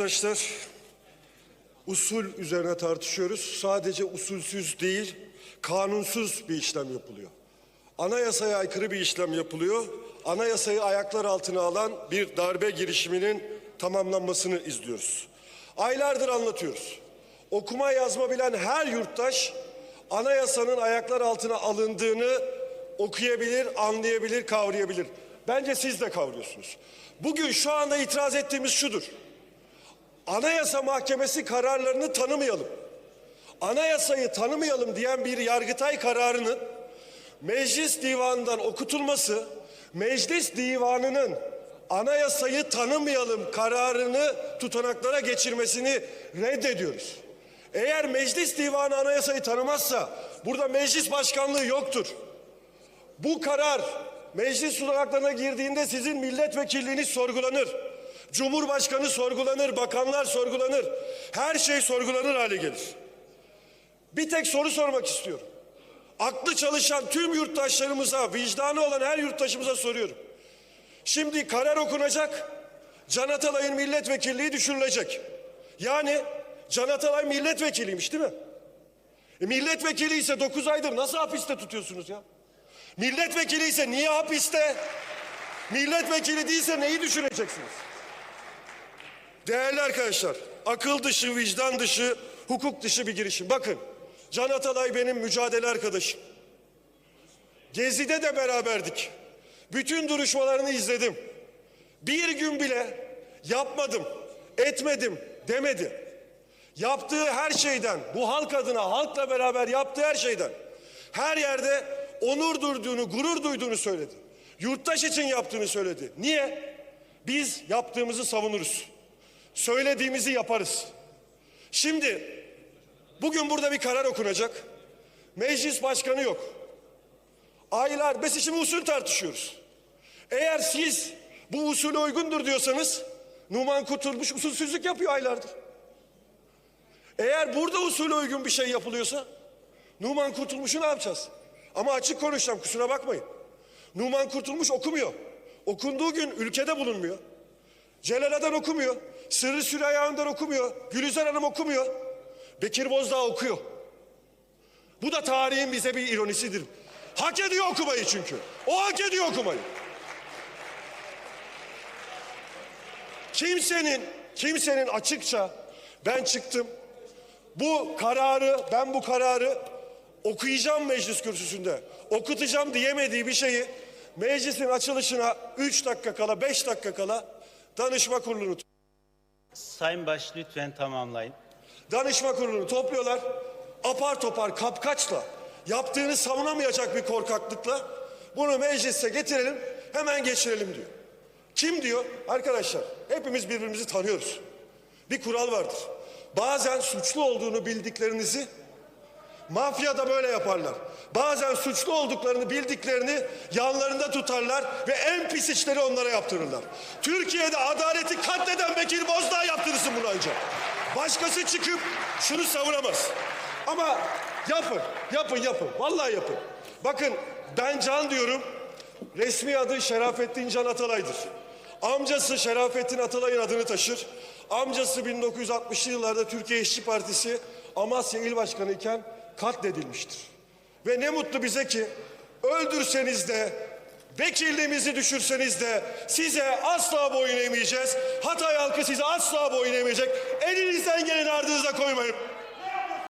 yurttaşlar, usul üzerine tartışıyoruz. Sadece usulsüz değil, kanunsuz bir işlem yapılıyor. Anayasaya aykırı bir işlem yapılıyor. Anayasayı ayaklar altına alan bir darbe girişiminin tamamlanmasını izliyoruz. Aylardır anlatıyoruz. Okuma yazma bilen her yurttaş anayasanın ayaklar altına alındığını okuyabilir, anlayabilir, kavrayabilir. Bence siz de kavruyorsunuz. Bugün şu anda itiraz ettiğimiz şudur. Anayasa Mahkemesi kararlarını tanımayalım. Anayasayı tanımayalım diyen bir Yargıtay kararının Meclis Divanı'ndan okutulması, Meclis Divanı'nın anayasayı tanımayalım kararını tutanaklara geçirmesini reddediyoruz. Eğer Meclis Divanı anayasayı tanımazsa burada meclis başkanlığı yoktur. Bu karar meclis tutanaklarına girdiğinde sizin milletvekilliğiniz sorgulanır. Cumhurbaşkanı sorgulanır, bakanlar sorgulanır. Her şey sorgulanır hale gelir. Bir tek soru sormak istiyorum. Aklı çalışan tüm yurttaşlarımıza, vicdanı olan her yurttaşımıza soruyorum. Şimdi karar okunacak, Can Atalay'ın milletvekilliği düşürülecek. Yani Can Atalay milletvekiliymiş değil mi? E milletvekili ise 9 aydır nasıl hapiste tutuyorsunuz ya? Milletvekili ise niye hapiste? Milletvekili değilse neyi düşüreceksiniz? Değerli arkadaşlar, akıl dışı, vicdan dışı, hukuk dışı bir girişim. Bakın, Can Atalay benim mücadele arkadaşım. Gezi'de de beraberdik. Bütün duruşmalarını izledim. Bir gün bile yapmadım, etmedim demedi. Yaptığı her şeyden, bu halk adına, halkla beraber yaptığı her şeyden, her yerde onur duyduğunu, gurur duyduğunu söyledi. Yurttaş için yaptığını söyledi. Niye? Biz yaptığımızı savunuruz. Söylediğimizi yaparız. Şimdi bugün burada bir karar okunacak. Meclis başkanı yok. Aylar, biz şimdi usul tartışıyoruz. Eğer siz bu usule uygundur diyorsanız Numan Kurtulmuş usulsüzlük yapıyor aylardır. Eğer burada usule uygun bir şey yapılıyorsa Numan Kurtulmuş'u ne yapacağız? Ama açık konuşacağım kusura bakmayın. Numan Kurtulmuş okumuyor. Okunduğu gün ülkede bulunmuyor. Celal Adan okumuyor. Sırrı Süreyya Önder okumuyor. Gülizar Hanım okumuyor. Bekir Bozdağ okuyor. Bu da tarihin bize bir ironisidir. Hak ediyor okumayı çünkü. O hak ediyor okumayı. Kimsenin, kimsenin açıkça ben çıktım. Bu kararı, ben bu kararı okuyacağım meclis kürsüsünde. Okutacağım diyemediği bir şeyi meclisin açılışına 3 dakika kala, 5 dakika kala danışma kurulunu Sayın Baş lütfen tamamlayın. danışma kurulunu topluyorlar. Apar topar kapkaçla yaptığını savunamayacak bir korkaklıkla bunu meclise getirelim hemen geçirelim diyor. Kim diyor? Arkadaşlar hepimiz birbirimizi tanıyoruz. Bir kural vardır. Bazen suçlu olduğunu bildiklerinizi mafya da böyle yaparlar. Bazen suçlu olduklarını bildiklerini yanlarında tutarlar ve en pis işleri onlara yaptırırlar. Türkiye'de adaleti katleden Bekir Bozdağ yaptırırsın bunu ancak. Başkası çıkıp şunu savunamaz. Ama yapın, yapın, yapın. Vallahi yapın. Bakın ben Can diyorum. Resmi adı Şerafettin Can Atalay'dır. Amcası Şerafettin Atalay'ın adını taşır. Amcası 1960'lı yıllarda Türkiye İşçi Partisi Amasya İl Başkanı iken katledilmiştir. Ve ne mutlu bize ki öldürseniz de vekilliğimizi düşürseniz de size asla boyun eğmeyeceğiz. Hatay halkı size asla boyun eğmeyecek. Elinizden geleni ardınıza koymayın.